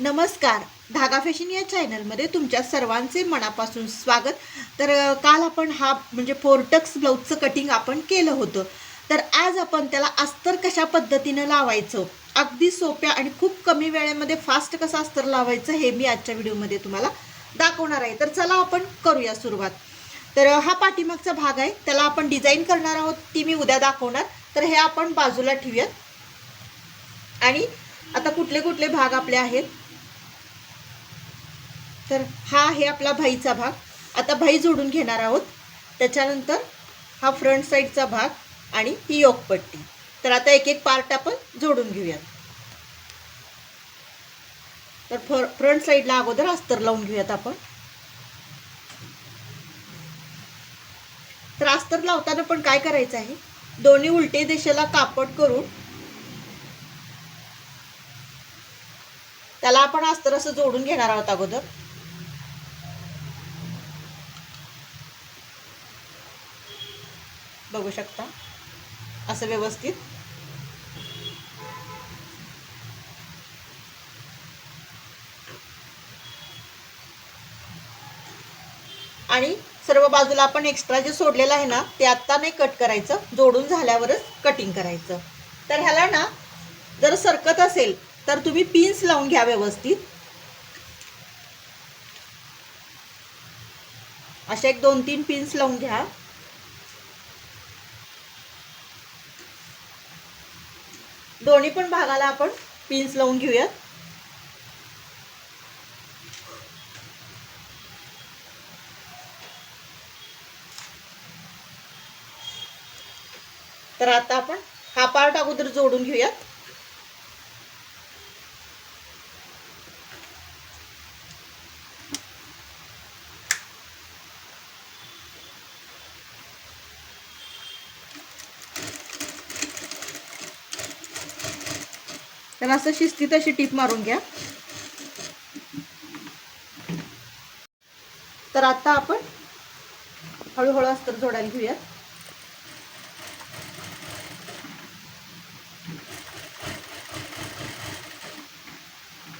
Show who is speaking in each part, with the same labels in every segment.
Speaker 1: नमस्कार. धागा फॅशन या चॅनलमध्ये तुमच्या सर्वांचे मनापासून स्वागत. तर काल आपण हा म्हणजे फोरटक्स ब्लाऊजचं कटिंग आपण केलं होतं. तर आज आपण त्याला अस्तर कशा पद्धतीनं लावायचं? अगदी सोप्या आणि खूप कमी वेळेमध्ये फास्ट कसं अस्तर लावायचं हे मी आजच्या व्हिडिओमध्ये तुम्हाला दाखवणार आहे. तर चला आपण करूया सुरुवात. तर हा पाठीमागचा भाग आहे. त्याला आपण डिझाईन करणार आहोत ती मी उद्या दाखवणार. तर हे आपण बाजूला ठेवूयात. आणि आता कुठले कुठले भाग आपले आहेत? तर हा आहे आपला भाईचा भाग. आता भाई जोडून घेणार आहोत. त्याच्यानंतर हा फ्रंट साईडचा भाग आणि ही योगपट्टी. तर आता एक एक पार्ट आपण जोडून घेऊयात. तर फ्र फ्रंट साईडला अगोदर अस्तर लावून घेऊयात आपण. तर अस्तर लावताना पण काय करायचं आहे? दोन्ही उलटे दिशेला कापड करून त्याला आपण अस्तर असं जोडून घेणार आहोत अगोदर. बघू शकता. असं व्यवस्थित. आणि सर्व बाजूला आपण एक्स्ट्रा जे सोडलेलं आहे ना ते आत्ता नाही कट करायचं. जोडून झाल्यावरच कटिंग करायचं. तर ह्याला ना जर सरकत असेल तर तुम्ही पिन्स लावून घ्या व्यवस्थित. अशा एक दोन तीन पिन्स लावून घ्या. दोन्ही पण भागाला आपण पिन्स लावून घेऊयात. तर आता आपण हा पार्ट अगोदर जोडून घेऊयात. तर असं शिस्तीत अशी टीप मारून घ्या. तर आता आपण हळूहळू अस्तर जोडायला घेऊयात.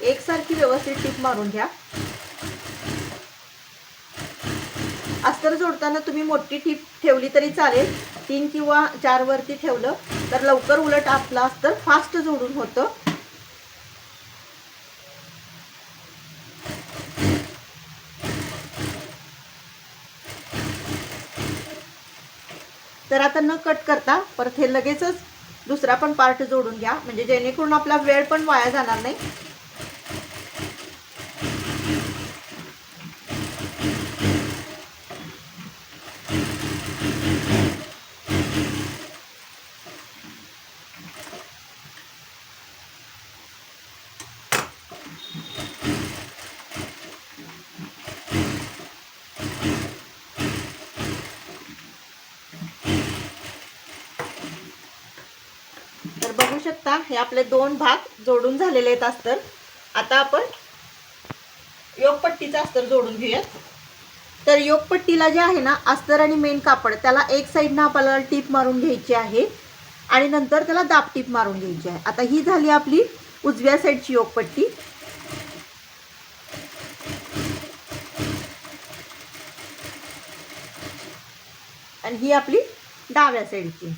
Speaker 1: एकसारखी व्यवस्थित टीप मारून घ्या. अस्तर जोडताना तुम्ही मोठी टीप ठेवली तरी चालेल. तीन किंवा चार वरती ठेवलं तर लवकर उलट आपलं अस्तर फास्ट जोडून होतं. तर आता न कट करता परत हे लगेचच दुसरा पण पार्ट जोडून घ्या. म्हणजे जेणेकरून आपला वेळ पण वाया जाणार नाही तर बघू शकता. हे आपले दोन भाग जोडून झालेले आहेत अस्तर. आता आपण योगपट्टीचं अस्तर जोडून घेऊयात. तर योगपट्टीला जे आहे ना अस्तर आणि मेन कापड त्याला एक साईडनं आपल्याला टीप मारून घ्यायची आहे आणि नंतर त्याला दाब टीप मारून घ्यायची आहे. आता ही झाली आपली उजव्या साईडची योगपट्टी. आणि ही आपली डाव्या साईडची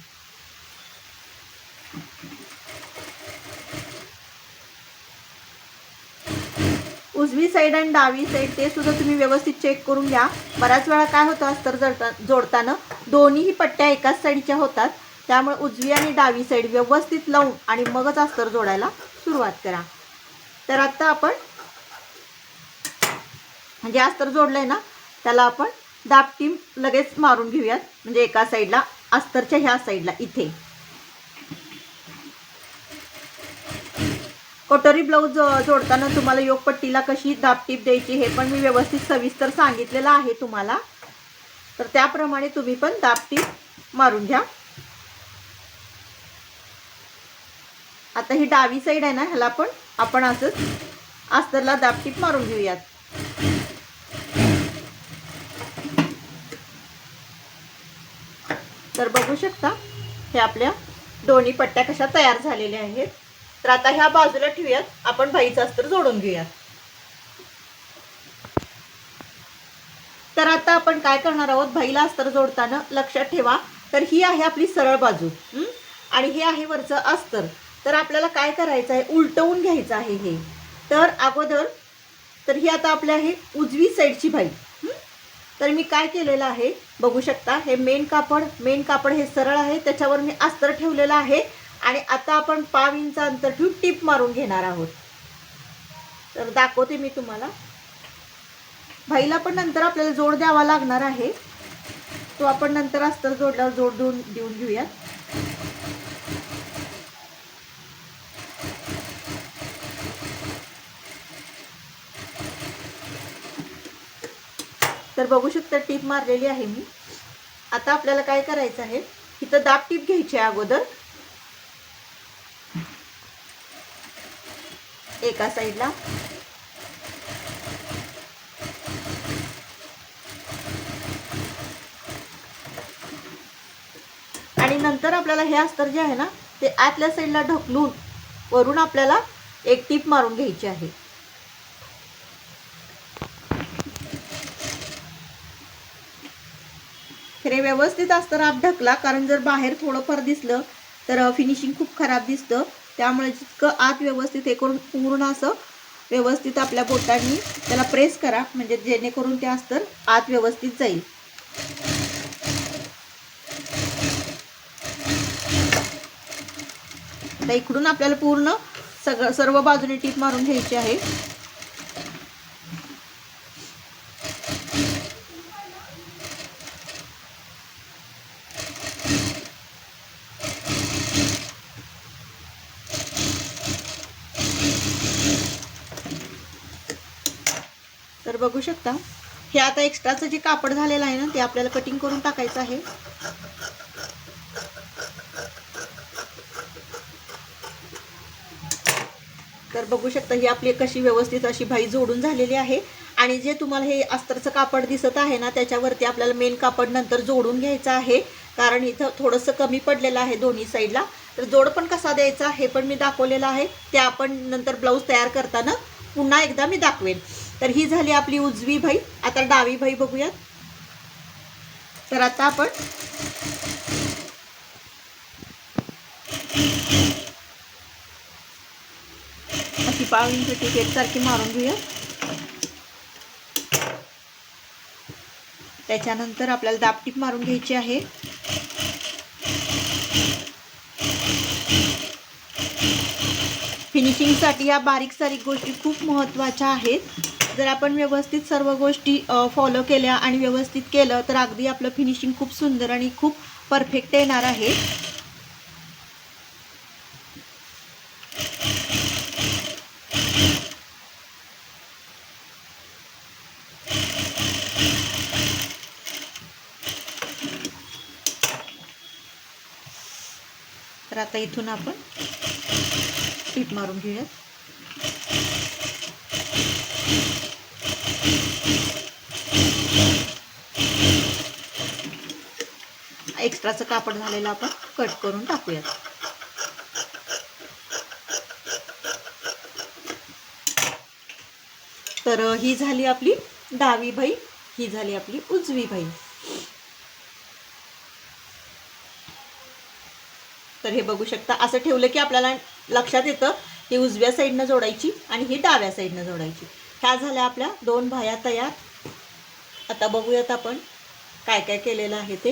Speaker 1: उजवी साईड आणि डावी साईड ते सुद्धा तुम्ही व्यवस्थित चेक करून घ्या. बऱ्याच वेळा काय होतं अस्तर जोडता जोडताना दोन्हीही पट्ट्या एकाच साईडच्या होतात. त्यामुळे उजवी आणि डावी साईड व्यवस्थित लावून आणि मगच अस्तर जोडायला सुरुवात करा. तर आत्ता आपण म्हणजे अस्तर जोडलंय ना त्याला आपण दापटी लगेच मारून घेऊयात. म्हणजे एका साईडला अस्तरच्या ह्या साईडला इथे. कटोरी ब्लाऊज जोडताना तुम्हाला योगपट्टीला कशी दापटीप द्यायची हे पण मी व्यवस्थित सविस्तर सांगितलेलं आहे तुम्हाला. तर त्याप्रमाणे तुम्ही पण दापटीप मारून घ्या. आता ही डावी साईड आहे ना ह्याला पण आपण असंच अस्तरला दापटीप मारून घेऊयात. तर बघू शकता हे आपल्या दोन्ही पट्ट्या कशा तयार झालेल्या आहेत. तर आता ह्या बाजूला ठेवूयात. आपण बाईचं अस्तर जोडून घेऊयात. तर आता आपण काय करणार आहोत? बाईला अस्तर जोडताना लक्षात ठेवा. तर ही आहे आपली सरळ बाजू. आणि हे आहे वरचं अस्तर. तर आपल्याला काय करायचं आहे? उलटवून घ्यायचं आहे हे. तर अगोदर तर ही आता आपल्या आहे उजवी साईडची बाई. तर मी काय केलेलं आहे? बघू शकता. हे मेन कापड मेन कापड हे सरळ आहे. त्याच्यावर मी अस्तर ठेवलेलं आहे. आणि आता आपण पाव इंच अंतर ठेवून टीप मारून घेणार आहोत. तर दाखवते मी तुम्हाला. भाईला पण नंतर आपल्याला जोड द्यावा लागणार आहे. तो आपण नंतर अस्तर जोडल्यावर जोड देऊन देऊन घेऊया. तर बघू शकता टीप मारलेली आहे मी. आता आपल्याला काय करायचं आहे? इथं दाब टीप घ्यायची आहे अगोदर. एका साईडला. आणि नंतर आपल्याला हे अस्तर जे आहे ना ते आतल्या साईडला ढकलून वरून आपल्याला एक टीप मारून घ्यायची आहे. खरे व्यवस्थित अस्तर आत ढकला कारण जर बाहेर थोडंफार दिसलं तर फिनिशिंग खूप खराब दिसतं. त्यामुळे जितकं आत व्यवस्थित हे करून पूर्ण असं व्यवस्थित आपल्या बोटांनी त्याला प्रेस करा म्हणजे जेणेकरून ते अस्तर आत व्यवस्थित जाईल. आता इकडून आपल्याला पूर्ण सगळं सर्व बाजूने टीप मारून घ्यायची आहे. बघू शकता. हे आता एक्स्ट्राचं जे कापड झालेलं आहे ना ते आपल्याला कटिंग करून टाकायचं आहे. तर बघू शकता ही आपली कशी व्यवस्थित अशी भाई जोडून झालेली आहे. आणि जे तुम्हाला हे अस्तरचं कापड दिसत आहे ना त्याच्यावरती आपल्याला मेन कापड नंतर जोडून घ्यायचं आहे. कारण इथं थोडंसं कमी पडलेलं आहे दोन्ही साईडला. तर जोड पण कसा द्यायचा हे पण मी दाखवलेलं आहे. ते आपण नंतर ब्लाऊज तयार करताना पुन्हा एकदा मी दाखवेन. तर ही झाली आपली उजवी भाई. आता डावी भाई बघूयात. तर आता आपण अशी पाव इंच टिकेट सारखी मारून घेऊया. त्याच्यानंतर आपल्याला दापटीप मारून घ्यायची आहे. फिनिशिंगसाठी या बारीक सारीक गोष्टी खूप महत्त्वाच्या आहेत. जर आपण व्यवस्थित सर्व गोष्टी फॉलो केल्या आणि व्यवस्थित केलं तर अगदी आपलं फिनिशिंग खूप सुंदर आणि खूप परफेक्ट येणार आहे. तर आता इथून आपण टीप मारून घेऊयात एक्स्ट्राचं कापड झालेलं आपण कट करून टाकूयात. तर ही झाली आपली डावी बाई ही झाली आपली उजवी बाई तर हे बघू शकता असं ठेवलं की आपल्याला लक्षात येतं ही उजव्या साईडनं जोडायची आणि ही डाव्या साईडनं जोडायची. ह्या झाल्या आपल्या दोन भाया तयार. आता बघूयात आपण काय काय केलेलं आहे ते.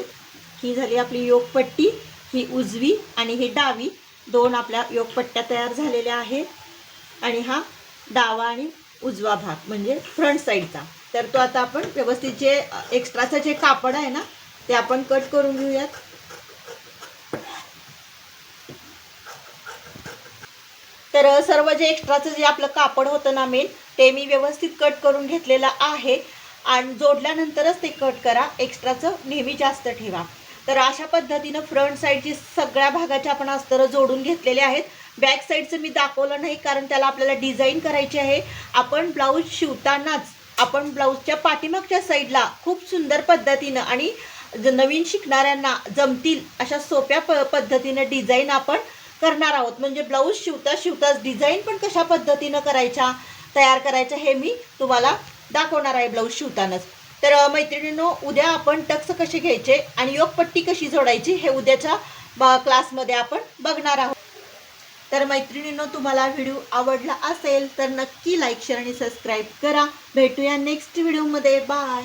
Speaker 1: ही झाली आपली योगपट्टी ही उजवी आणि ही डावी. दोन आपल्या योगपट्ट्या तयार झालेल्या आहेत. आणि हा डावा आणि उजवा भाग म्हणजे फ्रंट साईडचा तर तो आता आपण व्यवस्थित जे एक्स्ट्राचं जे कापड आहे ना ते आपण कट करून घेऊयात. तर सर्व जे एक्स्ट्राचं जे आपलं कापड होतं ना मेन ते मी व्यवस्थित कट करून घेतलेलं आहे. आणि जोडल्यानंतरच ते कट करा. एक्स्ट्राचं नेहमी जास्त ठेवा. तर अशा पद्धतीनं फ्रंट साईडची सगळ्या भागाच्या आपण अस्तरं जोडून घेतलेले आहेत. बॅक साईडचं मी दाखवलं नाही कारण त्याला आपल्याला डिझाईन करायची आहे. आपण ब्लाऊज शिवतानाच आपण ब्लाऊजच्या पाठीमागच्या साईडला खूप सुंदर पद्धतीनं आणि ज- नवीन शिकणाऱ्यांना जमतील अशा सोप्या प पद्धतीनं डिझाईन आपण करणार आहोत. म्हणजे ब्लाऊज शिवता शिवताच डिझाईन पण कशा पद्धतीनं करायच्या तयार करायच्या हे मी तुम्हाला दाखवणार आहे ब्लाऊज शिवतानाच. तर मैत्रिणींनो उद्या आपण टक्स कसे घ्यायचे आणि योगपट्टी कशी जोडायची हे उद्याच्या ब- क्लासमध्ये आपण बघणार आहोत. तर मैत्रिणींनो तुम्हाला व्हिडिओ आवडला असेल तर नक्की लाईक शेअर आणि सबस्क्राईब करा. भेटूया नेक्स्ट व्हिडिओमध्ये बाय